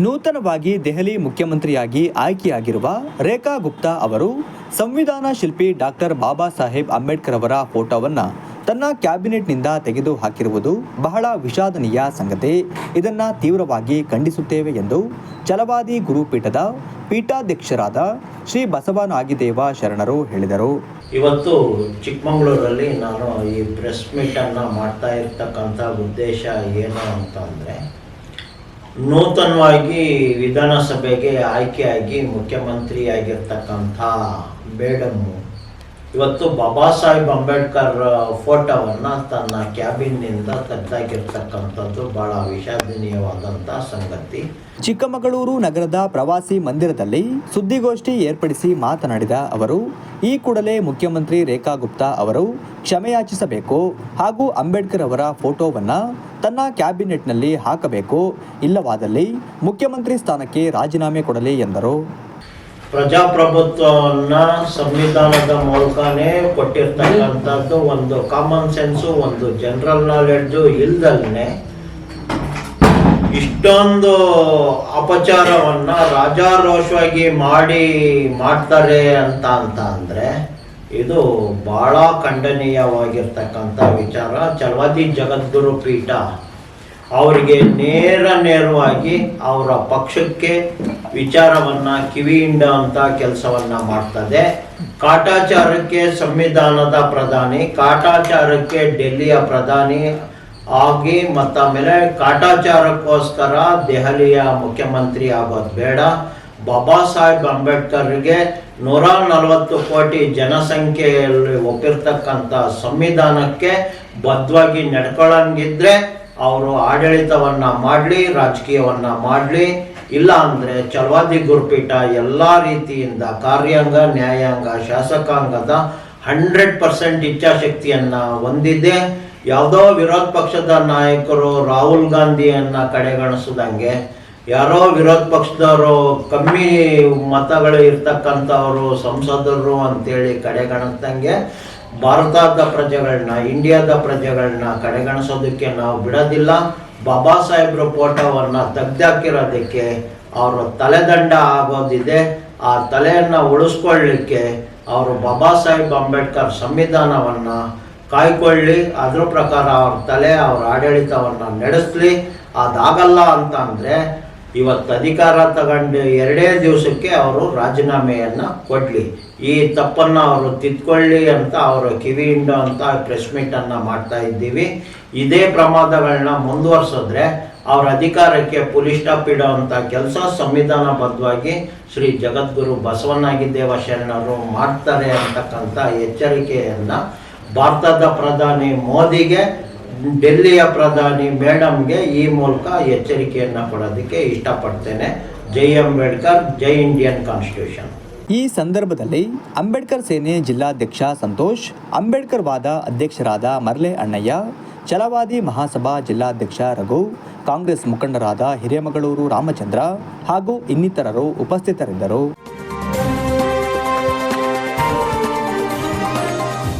ನೂತನವಾಗಿ ದೆಹಲಿ ಮುಖ್ಯಮಂತ್ರಿಯಾಗಿ ಆಯ್ಕೆಯಾಗಿರುವ ರೇಖಾ ಗುಪ್ತಾ ಅವರು ಸಂವಿಧಾನ ಶಿಲ್ಪಿ ಡಾಕ್ಟರ್ ಬಾಬಾ ಸಾಹೇಬ್ ಅಂಬೇಡ್ಕರ್ ಅವರ ಫೋಟೋವನ್ನು ತನ್ನ ಕ್ಯಾಬಿನೆಟ್ನಿಂದ ತೆಗೆದು ಹಾಕಿರುವುದು ಬಹಳ ವಿಷಾದನೀಯ ಸಂಗತಿ. ಇದನ್ನು ತೀವ್ರವಾಗಿ ಖಂಡಿಸುತ್ತೇವೆ ಎಂದು ಚಲವಾದಿ ಗುರುಪೀಠದ ಪೀಠಾಧ್ಯಕ್ಷರಾದ ಶ್ರೀ ಬಸವನಾಗಿದೇವ ಶರಣರು ಹೇಳಿದರು. ಇವತ್ತು ಚಿಕ್ಕಮಗಳೂರಲ್ಲಿ ನಾನು ಈ ಪ್ರೆಸ್ ಮೀಟನ್ನು ಮಾಡ್ತಾ ಇರ್ತಕ್ಕಂಥ ಉದ್ದೇಶ ಏನು ಅಂತಂದರೆ ನೂತನವಾಗಿ ವಿಧಾನಸಭೆಗೆ ಆಯ್ಕೆಯಾಗಿ ಮುಖ್ಯಮಂತ್ರಿ ಬೇಡಮ್ಮು. ಇವತ್ತು ಬಾಬಾ ಸಾಹೇಬ್ ಅಂಬೇಡ್ಕರ್ ಫೋಟೋವನ್ನು ತನ್ನ ಕ್ಯಾಬಿನ್ನಿಂದ ತೆಗೆದಾಕಿರ್ತಕ್ಕಂಥದ್ದು ಬಹಳ ವಿಷಾದನೀಯವಾದಂಥ ಸಂಗತಿ. ಚಿಕ್ಕಮಗಳೂರು ನಗರದ ಪ್ರವಾಸಿ ಮಂದಿರದಲ್ಲಿ ಸುದ್ದಿಗೋಷ್ಠಿ ಏರ್ಪಡಿಸಿ ಮಾತನಾಡಿದ ಅವರು, ಈ ಕೂಡಲೇ ಮುಖ್ಯಮಂತ್ರಿ ರೇಖಾ ಗುಪ್ತಾ ಅವರು ಕ್ಷಮೆಯಾಚಿಸಬೇಕು ಹಾಗೂ ಅಂಬೇಡ್ಕರ್ ಅವರ ಫೋಟೋವನ್ನು ತನ್ನ ಕ್ಯಾಬಿನೆಟ್ನಲ್ಲಿ ಹಾಕಬೇಕು, ಇಲ್ಲವಾದಲ್ಲಿ ಮುಖ್ಯಮಂತ್ರಿ ಸ್ಥಾನಕ್ಕೆ ರಾಜೀನಾಮೆ ಕೊಡಲಿ ಎಂದರು. ಪ್ರಜಾಪ್ರಭುತ್ವವನ್ನ ಸಂವಿಧಾನದ ಮೂಲಕನೇ ಕೊಟ್ಟಿರ್ತಕ್ಕಂಥದ್ದು ಒಂದು ಕಾಮನ್ ಸೆನ್ಸು ಒಂದು ಜನರಲ್ ನಾಲೆಡ್ಜು ಇಲ್ದಲ್ಲೇ ಇಷ್ಟೊಂದು ಅಪಚಾರವನ್ನ ರಾಜಾರೋಷವಾಗಿ ಮಾಡಿ ಮಾಡ್ತಾರೆ ಅಂತ ಅಂತ ಅಂದ್ರೆ ಇದು ಬಹಳ ಖಂಡನೀಯವಾಗಿರ್ತಕ್ಕಂಥ ವಿಚಾರ. ಚಲವಾದಿ ಜಗದ್ಗುರು ಪೀಠ ಅವರಿಗೆ ನೇರ ನೇರವಾಗಿ ಅವರ ಪಕ್ಷಕ್ಕೆ ವಿಚಾರವನ್ನ ಕಿವಿಯಿಂದ ಅಂತ ಕೆಲಸವನ್ನ ಮಾಡ್ತದೆ. ಕಾಟಾಚಾರಕ್ಕೆ ಸಂವಿಧಾನದ ಪ್ರಧಾನಿ, ಕಾಟಾಚಾರಕ್ಕೆ ಡೆಲ್ಲಿಯ ಪ್ರಧಾನಿ ಆಗಿ ಮತ್ತಾಮೇಲೆ ಕಾಟಾಚಾರಕ್ಕೋಸ್ಕರ ದೆಹಲಿಯ ಮುಖ್ಯಮಂತ್ರಿ ಆಗೋದು ಬೇಡ. ಬಾಬಾ ಸಾಹೇಬ್ ಅಂಬೇಡ್ಕರ್ಗೆ ನೂರ ನಲವತ್ತು ಕೋಟಿ ಜನಸಂಖ್ಯೆಯಲ್ಲಿ ಒಪ್ಪಿರ್ತಕ್ಕಂಥ ಸಂವಿಧಾನಕ್ಕೆ ಬದ್ಧವಾಗಿ ನಡ್ಕೊಳ್ಳಂಗಿದ್ರೆ ಅವರು ಆಡಳಿತವನ್ನ ಮಾಡಲಿ, ರಾಜಕೀಯವನ್ನ ಮಾಡಲಿ, ಇಲ್ಲ ಅಂದರೆ ಚಲವಾದಿ ಗುರುಪೀಠ ಎಲ್ಲ ರೀತಿಯಿಂದ ಕಾರ್ಯಾಂಗ, ನ್ಯಾಯಾಂಗ, ಶಾಸಕಾಂಗದ ಹಂಡ್ರೆಡ್ ಪರ್ಸೆಂಟ್ ಇಚ್ಛಾಶಕ್ತಿಯನ್ನ ಹೊಂದಿದೆ. ಯಾವುದೋ ವಿರೋಧ ಪಕ್ಷದ ನಾಯಕರು ರಾಹುಲ್ ಗಾಂಧಿಯನ್ನ ಕಡೆಗಣಿಸದಂಗೆ ಯಾರೋ ವಿರೋಧ ಪಕ್ಷದವರು, ಕಮ್ಮಿ ಮತಗಳು ಇರ್ತಕ್ಕಂಥವ್ರು, ಸಂಸದರು ಅಂತೇಳಿ ಕಡೆಗಣಿಸ್ದಂಗೆ ಭಾರತದ ಪ್ರಜೆಗಳನ್ನ ಇಂಡಿಯಾದ ಪ್ರಜೆಗಳನ್ನ ಕಡೆಗಣಿಸೋದಕ್ಕೆ ನಾವು ಬಿಡೋದಿಲ್ಲ. ಬಾಬಾ ಸಾಹೇಬ್ರ ಫೋಟೋವನ್ನು ತೆಗ್ದಾಕಿರೋದಕ್ಕೆ ಅವರ ತಲೆದಂಡ ಆಗೋದಿದೆ. ಆ ತಲೆಯನ್ನು ಉಳಿಸ್ಕೊಳ್ಳಿಕ್ಕೆ ಅವರು ಬಾಬಾ ಸಾಹೇಬ್ ಅಂಬೇಡ್ಕರ್ ಸಂವಿಧಾನವನ್ನು ಕಾಯ್ಕೊಳ್ಳಿ. ಅದ್ರ ಪ್ರಕಾರ ಅವ್ರ ತಲೆ ಅವ್ರ ಆಡಳಿತವನ್ನು ನಡೆಸಲಿ. ಅದಾಗಲ್ಲ ಅಂತ ಅಂದ್ರೆ ಇವತ್ತು ಅಧಿಕಾರ ತಗೊಂಡು ಎರಡೇ ದಿವಸಕ್ಕೆ ಅವರು ರಾಜೀನಾಮೆಯನ್ನು ಕೊಡಲಿ. ಈ ತಪ್ಪನ್ನು ಅವರು ತಿದ್ಕೊಳ್ಳಿ ಅಂತ ಅವರು ಕಿವಿಯಿಂದ ಅಂತ ಪ್ರೆಸ್ ಮೀಟನ್ನು ಮಾಡ್ತಾ ಇದ್ದೀವಿ. ಇದೇ ಪ್ರಮಾದಗಳನ್ನ ಮುಂದುವರ್ಸಿದ್ರೆ ಅವರ ಅಧಿಕಾರಕ್ಕೆ ಪೊಲೀಸ್ ಸ್ಟಾಪ್ ಇಡೋವಂಥ ಕೆಲಸ ಸಂವಿಧಾನಬದ್ಧವಾಗಿ ಶ್ರೀ ಜಗದ್ಗುರು ಬಸವನಾಗಿದ್ದೇವ ಶರಣರು ಮಾಡ್ತಾರೆ ಅಂತಕ್ಕಂಥ ಎಚ್ಚರಿಕೆಯನ್ನು ಭಾರತದ ಪ್ರಧಾನಿ ಮೋದಿಗೆ ಡೆಲ್ಲಿಯ ಪ್ರಧಾನಿ ಮೇಡಮ್ಗೆ ಈ ಮೂಲಕ ಎಚ್ಚರಿಕೆಯನ್ನ ಕೊಡೋದಕ್ಕೆ ಇಷ್ಟಪಡ್ತೇನೆ. ಜೈ ಅಂಬೇಡ್ಕರ್, ಜೈ ಇಂಡಿಯನ್ ಕಾನ್ಸ್ಟಿಟ್ಯೂಷನ್. ಈ ಸಂದರ್ಭದಲ್ಲಿ ಅಂಬೇಡ್ಕರ್ ಸೇನೆ ಜಿಲ್ಲಾಧ್ಯಕ್ಷ ಸಂತೋಷ್, ಅಂಬೇಡ್ಕರ್ ವಾದ ಅಧ್ಯಕ್ಷರಾದ ಮರ್ಲೆ ಅಣ್ಣಯ್ಯ, ಛಲವಾದಿ ಮಹಾಸಭಾ ಜಿಲ್ಲಾಧ್ಯಕ್ಷ ರಘು, ಕಾಂಗ್ರೆಸ್ ಮುಖಂಡರಾದ ಹಿರೇಮಗಳೂರು ರಾಮಚಂದ್ರ ಹಾಗೂ ಇನ್ನಿತರರು ಉಪಸ್ಥಿತರಿದ್ದರು.